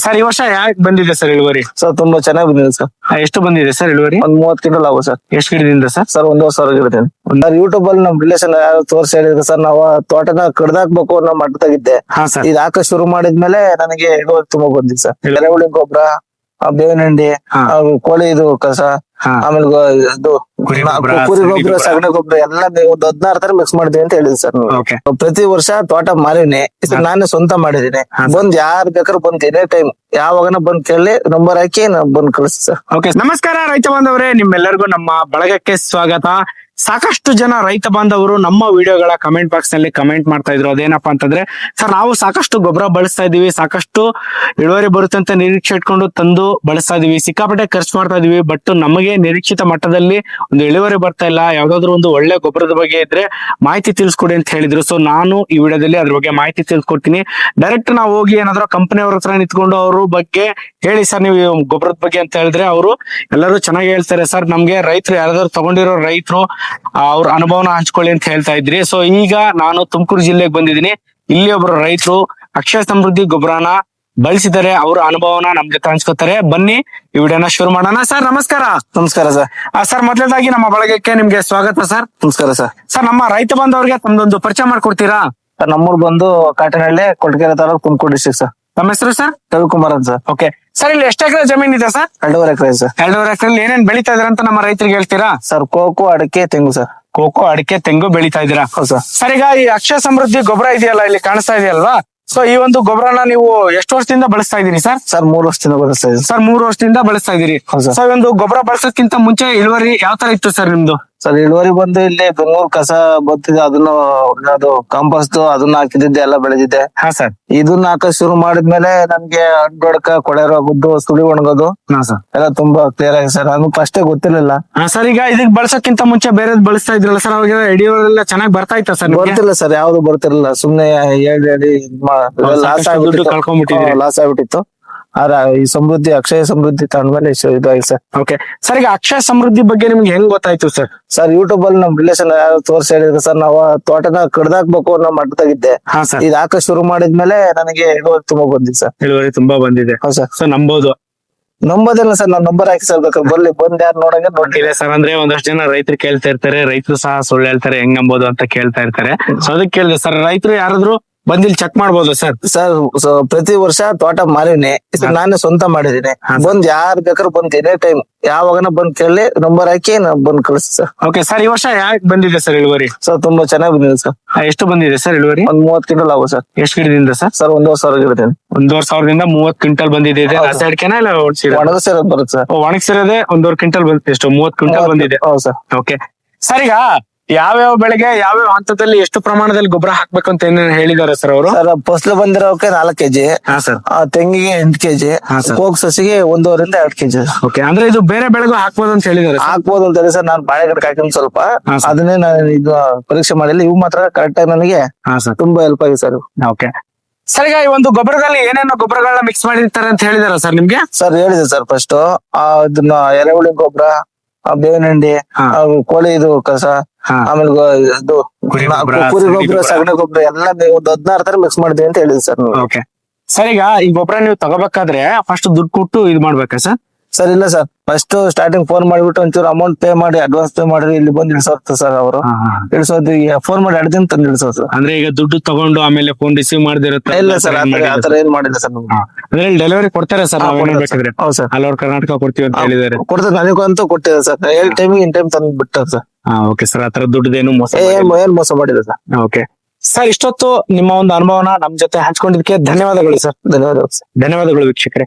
Sir ಈ ವರ್ಷ ಯಾಕೆ ಬಂದಿದೆ ಸರ್ ಇಳುವರಿ? ಸರ್ ತುಂಬಾ ಚೆನ್ನಾಗಿ ಬಂದಿದೆ ಸರ್ ಆ, ಎಷ್ಟು ಬಂದಿದೆ ಸರ್ ಇಳುವರಿ? ಒಂದ್ ಮೂವತ್ ಕಿಂಟಲ್ ಆಗುವ ಸರ್ ಎಷ್ಟು ಗಿಡದಿಂದ ಸರ್ ಸರ್ ಒಂದೂವರೆ ಸಾವಿರ ಇರ್ತೇನೆ ಸರ್ ಯೂಟ್ಯೂಬ್ ಅಲ್ಲಿ ನಮ್ ರಿಲೇಷನ್ ಯಾರು ತೋರಿಸಿ ಹೇಳಿದ್ರು ಸರ್ ನಾವು ಆ ತೋಟನ ಕಡ್ದಾಕ್ಬೇಕು ಅನ್ನೋ ಮಟ್ಟದಾಗಿದ್ದೆ ಹಾ ಸರ್ ಇದು ಹಾಕ ಶುರು ಮಾಡಿದ್ಮೇಲೆ ನನಗೆ ಇಳುವರಿ ತುಂಬಾ ಬಂದಿದೆ ಸರ್ ಎರೆಹುಳಿ ಗೊಬ್ಬರ ಬೇವಿನ ಹಿಂಡಿ ಹಾ. ಆ, ಕೋಳಿ ಇದು ಕಸ. ಆಮೇಲೆ ಇದು ಕುರಿ ಗೊಬ್ಬರ. ಸಗಣಿ ಗೊಬ್ಬರ ಎಲ್ಲ ಒಂದು ಹದಿನಾರು ತರ ಮಿಕ್ಸ್ ಮಾಡಿದ್ವಿ ಅಂತ ಹೇಳಿದ್ವಿ ಸರ್. ಪ್ರತಿ ವರ್ಷ ತೋಟ ಮಾರಿನಿ. ನಾನು ಸ್ವಂತ ಮಾಡಿದೀನಿ. ಬಂದ್ ಯಾರ್ ಬೇಕಾದ್ರೂ ಬಂದ್ ಇದೇ ಟೈಮ್ ಯಾವಾಗನ ಬಂದ್ ಕೇಳಿ ನಂಬರ್ ಹಾಕಿ ನಾ ಬಂದ್ ಕಳಿಸ್ ಸರ್. ಓಕೆ ನಮಸ್ಕಾರ ರೈತ ಬಾಂಧವರೇ. ನಿಮ್ಮೆಲ್ಲರಿಗೂ ನಮ್ಮ ಬಳಗಕ್ಕೆ ಸ್ವಾಗತ. ಸಾಕಷ್ಟು ಜನ ರೈತ ಬಾಂಧವರು ನಮ್ಮ ವಿಡಿಯೋಗಳ ಕಮೆಂಟ್ ಬಾಕ್ಸ್ನಲ್ಲಿ ಕಮೆಂಟ್ ಮಾಡ್ತಾ ಇದ್ರು. ಅದೇನಪ್ಪ ಅಂತಂದ್ರೆ ಸರ್ ನಾವು ಸಾಕಷ್ಟು ಗೊಬ್ಬರ ಬಳಸ್ತಾ ಇದೀವಿ ಸಾಕಷ್ಟು ಇಳುವರಿ ಬರುತ್ತೆ ಅಂತ ನಿರೀಕ್ಷೆ ಇಟ್ಕೊಂಡು ತಂದು ಬಳಸ್ತಾ ಇದೀವಿ ಸಿಕ್ಕಾಪಟ್ಟೆ ಖರ್ಚು ಮಾಡ್ತಾ ಇದೀವಿ ಬಟ್ ನಮಗೆ ನಿರೀಕ್ಷಿತ ಮಟ್ಟದಲ್ಲಿ ಒಂದು ಇಳುವರಿ ಬರ್ತಾ ಇಲ್ಲ. ಯಾವ್ದಾದ್ರು ಒಂದು ಒಳ್ಳೆ ಗೊಬ್ಬರದ ಬಗ್ಗೆ ಇದ್ರೆ ಮಾಹಿತಿ ತಿಳಿಸ್ಕೊಡಿ ಅಂತ ಹೇಳಿದ್ರು. ಸೊ ನಾನು ಈ ವಿಡಿಯೋದಲ್ಲಿ ಅದ್ರ ಬಗ್ಗೆ ಮಾಹಿತಿ ತಿಳಿಸ್ಕೊಡ್ತೀನಿ. ಡೈರೆಕ್ಟ್ ನಾವು ಹೋಗಿ ಏನಾದ್ರು ಕಂಪನಿ ಅವ್ರ ಹತ್ರ ನಿಂತ್ಕೊಂಡು ಅವ್ರ ಬಗ್ಗೆ ಹೇಳಿ ಸರ್ ನೀವು ಗೊಬ್ಬರದ ಬಗ್ಗೆ ಅಂತ ಹೇಳಿದ್ರೆ ಅವರು ಎಲ್ಲರೂ ಚೆನ್ನಾಗಿ ಹೇಳ್ತಾರೆ. ಸರ್ ನಮ್ಗೆ ರೈತರು ಯಾರಾದ್ರೂ ತಗೊಂಡಿರೋ ರೈತರು ಅವ್ರ ಅನುಭವನ ಹಂಚ್ಕೊಳ್ಳಿ ಅಂತ ಹೇಳ್ತಾ ಇದ್ರಿ. ಸೊ ಈಗ ನಾನು ತುಮಕೂರು ಜಿಲ್ಲೆಗೆ ಬಂದಿದ್ದೀನಿ. ಇಲ್ಲಿ ಒಬ್ರು ರೈತರು ಅಕ್ಷಯ ಸಮೃದ್ಧಿ ಗೊಬ್ಬರನ ಬಳಸಿದರೆ ಅವ್ರ ಅನುಭವನ ನಮ್ ಜೊತೆ ಹಂಚ್ಕೋತಾರೆ. ಬನ್ನಿ ಈ ವಿಡಿಯೋನ ಶುರು ಮಾಡೋಣ. ಸರ್ ನಮಸ್ಕಾರ. ನಮಸ್ಕಾರ ಸರ್. ಸರ್ ಮೊದಲನೇದಾಗಿ ನಮ್ಮ ಬಳಗಕ್ಕೆ ನಿಮ್ಗೆ ಸ್ವಾಗತ ಸರ್. ನಮಸ್ಕಾರ ಸರ್. ಸರ್ ನಮ್ಮ ರೈತ ಬಾಂಧವರಿಗೆ ತಮ್ದೊಂದು ಪರಿಚಯ ಮಾಡ್ಕೊಡ್ತೀರಾ? ಸರ್ ನಮ್ಮೂರ್ ಬಂದು ಕಾಟನಹಳ್ಳಿ ಕೊಟ್ಟಗೆರೆ ತಾಲೂಕು ತುಮಕೂರು ಸರ್. ತಮ್ಮ ಹೆಸರು ಸರ್? ರವಿಕುಮಾರ್ ಅಂತ ಸರ್. ಓಕೆ ಸರ್ ಇಲ್ಲಿ ಎಷ್ಟು ಎಕರೆ ಜಮೀನ್ ಇದೆ ಸರ್? ಎರಡೂವರೆ ಎಕರೆ ಸರ್. ಎರಡೂವರೆ ಎಕರೆ ಏನೇನ್ ಬೆಳೀತಾ ಇದ್ರ ಅಂತ ನಮ್ಮ ರೈತರಿಗೆ ಹೇಳ್ತೀರಾ? ಸರ್ ಕೋಕೋ ಅಡಕೆ ತೆಂಗು ಸರ್. ಕೋಕೋ ಅಡಿಕೆ ತೆಂಗು ಬೆಳೀತಾ ಇದೀರಾ ಹೌದು ಸರ್. ಸರ್ ಈಗ ಈ ಅಕ್ಷಯ ಸಮೃದ್ಧಿ ಗೊಬ್ಬರ ಇದೆಯಲ್ಲ ಇಲ್ಲಿ ಕಾಣಿಸ್ತಾ ಇದೆಯಲ್ವಾ? ಸೊ ಈ ಒಂದು ಗೊಬ್ಬರನ ನೀವು ಎಷ್ಟು ವರ್ಷದಿಂದ ಬಳಸ್ತಾ ಇದೀರಿ ಸರ್? ಸರ್ ಮೂರು ವರ್ಷದಿಂದ ಬಳಸ್ತಾ ಇದ್ದೀನಿ. ಸರ್ ಮೂರು ವರ್ಷದಿಂದ ಬಳಸ್ತಾ ಇದೀರಿ ಹೌದು ಸರ್. ಸೊ ಈ ಒಂದು ಗೊಬ್ಬರ ಬಳಸೋಕ್ಕಿಂತ ಮುಂಚೆ ಇಳುವರಿ ಯಾವ ತರ ಇತ್ತು ಸರ್ ನಿಮ್ದು? ಸರ್ ಇಳುವರಿ ಬಂದು ಇಲ್ಲಿ ಬೆಂಗಳೂರು ಕಸ ಬತ್ತಿದೆ ಅದನ್ನ ಅದು ಕಾಂಪೋಸ್ಟ್ ಅದನ್ನ ಹಾಕಿದ್ದೆ ಎಲ್ಲ ಬೆಳೆದಿದ್ದೆ. ಹಾ ಸರ್. ಇದನ್ನ ಹಾಕ ಶುರು ಮಾಡಿದ್ಮೇಲೆ ನಮ್ಗೆ ಅಡ್ಡೊಡ್ಕ ಕೊಳೆ ರೋಗದ್ದು ಸುಳಿ ಒಣಗೋದು ಹಾ ಸರ್. ಎಲ್ಲ ತುಂಬಾ ಕ್ಲಿಯರ್ ಆಗಿದೆ ಸರ್. ಅದು ಫಸ್ಟೇ ಗೊತ್ತಿರ್ಲಿಲ್ಲ. ಸರ್ ಈಗ ಇದಕ್ ಬಳಸಕ್ಕಿಂತ ಮುಂಚೆ ಬೇರೆ ಬಳಸ್ತಾ ಇದ್ರಲ್ಲ ಸರ್ ಅವಾಗ ಎಡಿಯೋರೆಲ್ಲ ಚೆನ್ನಾಗಿ ಬರ್ತಾ ಇತ್ತ ಸರ್ ಬರ್ತಿಲ್ಲ ಸರ್. ಯಾವ್ದು ಬರ್ತಿರ್ಲಿಲ್ಲ. ಸುಮ್ನೆ ಹೇಳಿ ಹೇಳಿ ಲಾಸ್ ಆಗ್ಬಿಟ್ಟು ದುಡ್ಡು ಕಳ್ಕೊಂಡ್ಬಿಟ್ಟಿದ್ದೀರಿ. ಲಾಸ್ ಆಗ್ಬಿಟ್ಟಿತ್ತು. ಆದ್ರೆ ಈ ಸಮೃದ್ಧಿ ಅಕ್ಷಯ ಸಮೃದ್ಧಿ ತಂದ್ಮೇಲೆ ಇದಾಗಿ ಸರ್. ಓಕೆ ಸರ್ ಈಗ ಅಕ್ಷಯ ಸಮೃದ್ಧಿ ಬಗ್ಗೆ ನಿಮ್ಗೆ ಹೆಂಗ್ ಗೊತ್ತಾಯ್ತು ಸರ್ ಸರ್ ಯೂಟ್ಯೂಬ್ ಅಲ್ಲಿ ನಮ್ ರಿಲೇಷನ್ ಯಾರು ತೋರ್ಸಿ ಹೇಳಿದ್ರು ಸರ್ ನಾವು ತೋಟನ ಕಡ್ದಾಕ್ಬೇಕು ಅನ್ನೋ ಮಟ್ಟದಾಗಿದ್ದೆ. ಹಾ ಸರ್ ಇದು ಹಾಕ ಶುರು ಮಾಡಿದ್ಮೇಲೆ ನನಗೆ ಇಳುವರಿ ತುಂಬಾ ಬಂದಿದೆ ಸರ್. ಇಳುವರಿ ತುಂಬಾ ಬಂದಿದೆ. ಹೌದು ಸರ್. ನಂಬೋದು. ನಂಬೋದಿಲ್ಲ ಸರ್ ನಾನ್ ನಂಬರ್ ಹಾಕಿ ಸರ್ ಬೇಕಾದ್ರೆ ಬರ್ಲಿ. ಬಂದ್ ಯಾರು ನೋಡಂಗ ನೋಡಿ ಇದೆ ಸರ್ ಅಂದ್ರೆ ಒಂದಷ್ಟು ಜನ ರೈತರು ಕೇಳ್ತಾ ಇರ್ತಾರೆ ರೈತರು ಸಹ ಸುಳ್ಳು ಹೇಳ್ತಾರೆ ಹೆಂಗ್ ನಂಬೋದು ಅಂತ ಕೇಳ್ತಾ ಇರ್ತಾರೆ. ಸೊ ಅದಕ್ಕೆ ಕೇಳಿದೆ. ಸರ್ ರೈತರು ಯಾರಾದ್ರೂ ಬಂದಿಲ್ ಚೆಕ್ ಮಾಡ್ಬೋದು ಸರ್ ಸರ್ ಸೊ ಪ್ರತಿ ವರ್ಷ ತೋಟ ಮಾರಿನಿ ನಾನೇ ಸ್ವಂತ ಮಾಡಿದೀನಿ. ಬಂದ್ ಯಾರ್ ಬೇಕಾದ್ರೂ ಬಂದ್ ಎನಿ ಟೈಮ್ ಯಾವಾಗನ ಬಂದ್ ಕೇಳಿ ನಂಬರ್ ಹಾಕಿ ನಾನ್ ಬಂದ್ ಕಳಿಸಿ ಸರ್ ಓಕೆ ಸರ್ ಈ ವರ್ಷ ಯಾಕೆ ಬಂದಿದೆ ಸರ್ ಇಳುವರಿ? ಸರ್ ತುಂಬಾ ಚೆನ್ನಾಗಿ ಬಂದಿದೆ ಸರ್ ಆ, ಎಷ್ಟು ಬಂದಿದೆ ಸರ್ ಇಳುವರಿ? ಒಂದ್ ಮೂವತ್ ಕ್ವಿಂಟಲ್ ಆಗು ಸರ್ ಎಷ್ಟು ಗಿಡದಿಂದ ಸರ್ ಸರ್ ಒಂದೂವರೆ ಸಾವಿರ ಗಿಡದಿಂದ. ಒಂದೂವರೆ ಸಾವಿರದಿಂದ ಮೂವತ್ ಕ್ವಿಂಟಲ್ ಬಂದಿದೆ ಇದು. ಹೌದು. ಹಸಿ ಅಡಿಕೆನಾ ಇಲ್ಲ ಸರ್ ಒಣಗಿಸಿರೋದು ಬರುತ್ತೆ ಸರ್ ಒಣಗಿಸಿರೋದೇ ಒಂದೂವರೆ ಕ್ವಿಂಟಲ್ ಬಂದಿದೆ ಎಷ್ಟು? ಮೂವತ್ ಕ್ವಿಂಟಲ್ ಬಂದಿದೆ. ಹೌದು ಸರ್ ಓಕೆ ಸರ್ ಈಗ ಯಾವ್ಯಾವ ಬೆಳೆಗೆ ಯಾವ್ಯಾವ ಹಂತದಲ್ಲಿ ಎಷ್ಟು ಪ್ರಮಾಣದಲ್ಲಿ ಗೊಬ್ಬರ ಹಾಕ್ಬೇಕು ಅಂತ ಏನೇನು ಹೇಳಿದಾರೆ ಸರ್ ಅವರು? ಸರ್ ಫಸಲು ಬಂದಿರೋಕೆ ನಾಲ್ಕು ಕೆಜಿ ಹಾ ಸರ್. ಆ ತೆಂಗಿಗೆ ಎಂಟು ಕೆಜಿ ಹಾ. ಕೋಕ್ ಸಸಿಗೆ ಒಂದೂವರಿಂದ ಎರಡು ಕೆಜಿ. ಓಕೆ ಅಂದ್ರೆ ಇದು ಬೇರೆ ಬೆಳೆಗೂ ಹಾಕ್ಬೋದು ಅಂತ ಹೇಳಿದಾರೆ sir. ಹಾಕ್ಬೋದು ಅಂತ ಹೇಳಿ ಸರ್ ನಾನು ಬಾಳೆಗಡೆ ಹಾಕಿದ್ ಸ್ವಲ್ಪ. ಹಾ. ಅದನ್ನೇ ನಾನು ಇದು ಪರೀಕ್ಷೆ ಮಾಡಿಲ್ಲ ಇವು ಮಾತ್ರ ಕರೆಕ್ಟ್ ಆಗಿ ನನಗೆ ಹಾ ಸರ್. ತುಂಬಾ ಹೆಲ್ಪ್ ಆಗಿದೆ ಸರ್ ಓಕೆ ಸರ್ ಈಗ ಈ ಒಂದು ಗೊಬ್ಬರದಲ್ಲಿ ಏನೇನೋ ಗೊಬ್ಬರಗಳನ್ನ ಮಿಕ್ಸ್ ಮಾಡಿರ್ತಾರೆ ಅಂತ ಹೇಳಿದಾರ ಸರ್ ನಿಮ್ಗೆ? ಸರ್ ಹೇಳಿದೆ ಸರ್ ಫಸ್ಟ್ ಅದನ್ನ ಎರೆಹುಳಿ ಗೊಬ್ಬರ ಬೇವಿನ ಹಿಂಡಿ ಆ, ಕೋಳಿ ಇದು ಕಸ. ಆಮೇಲೆ ಇದು ಕುರಿ ಗೊಬ್ಬರ. ಸಗಣಿ ಗೊಬ್ಬರ ಎಲ್ಲ ಒಂದು ಹದಿನಾರು ತರ ಮಿಕ್ಸ್ ಮಾಡಿದೆ ಅಂತ ಹೇಳಿದ್ವಿ ಸರ್ ಓಕೆ ಸರ್ ಈಗ ಈ ಗೊಬ್ಬರ ನೀವು ತಗೋಬೇಕಾದ್ರೆ ಫಸ್ಟ್ ದುಡ್ಡು ಕೊಟ್ಟು ಇದು ಮಾಡ್ಬೇಕಾ ಸರ್ ಸರ್ ಇಲ್ಲ ಸರ್ ಫಸ್ಟ್ ಸ್ಟಾರ್ಟಿಂಗ್ ಫೋನ್ ಮಾಡಿಬಿಟ್ಟು ಒಂಚೂರು ಅಮೌಂಟ್ ಪೇ ಮಾಡಿ ಅಡ್ವಾನ್ಸ್ ಪೇ ಮಾಡಿ ಇಲ್ಲಿ ಬಂದು ಇಳಿಸೋದು ಸರ್ ಅವರು. ಇಳಿಸೋದು ಫೋನ್ ಮಾಡಿ ಎರಡು ದಿನ ತಂದು ಇಳಿಸೋದು. ಅಂದ್ರೆ ಈಗ ದುಡ್ಡು ತಗೊಂಡು ಆಮೇಲೆ ಫೋನ್ ರಿಸೀವ್ ಮಾಡದಿರುತ್ತೆ ಇಲ್ಲ ಸರ್ ಆತರ ಏನ್ ಮಾಡಿಲ್ಲ ಸರ್ ನಮ್ಗೆ. ಅಂದ್ರೆ ಡೆಲಿವರಿ ಕೊಡ್ತಾರೆ ಸರ್ ಹಾ, ನಾವು ಕೊಡ್ತಾರೆ ಬೇಕಾದ್ರೆ. ಹೌದು ಸರ್ ಆಲ್ ಓವರ್ ಕರ್ನಾಟಕ ಕೊಡ್ತೀವಿ ಅಂತ ಹೇಳಿದಾರೆ ಕೊಡ್ತಾರೆ ಅಂತೂ ಕೊಟ್ಟಿದೆ ಸರ್ ಏಳ್ ಟೈಮಿಗೆ ಇನ್ ಟೈಮ್ ತಂದು ಬಿಟ್ಟಾರ ಸರ್ ಹಾ ಓಕೆ ಸರ್ ಆತರ ದುಡ್ಡದೇನು ಮೋಸ ಏನ್ ಏನ್ ಮೋಸ ಮಾಡಿದೆ ಸರ್ ಓಕೆ ಸರ್ ಇಷ್ಟೊತ್ತು ನಿಮ್ಮ ಒಂದು ಅನುಭವನ ನಮ್ ಜೊತೆ ಹಂಚ್ಕೊಂಡಿದ್ದಕ್ಕೆ ಧನ್ಯವಾದಗಳು ಸರ್ ಧನ್ಯವಾದಗಳು ಸರ್ ಧನ್ಯವಾದಗಳು ವೀಕ್ಷಕರೇ.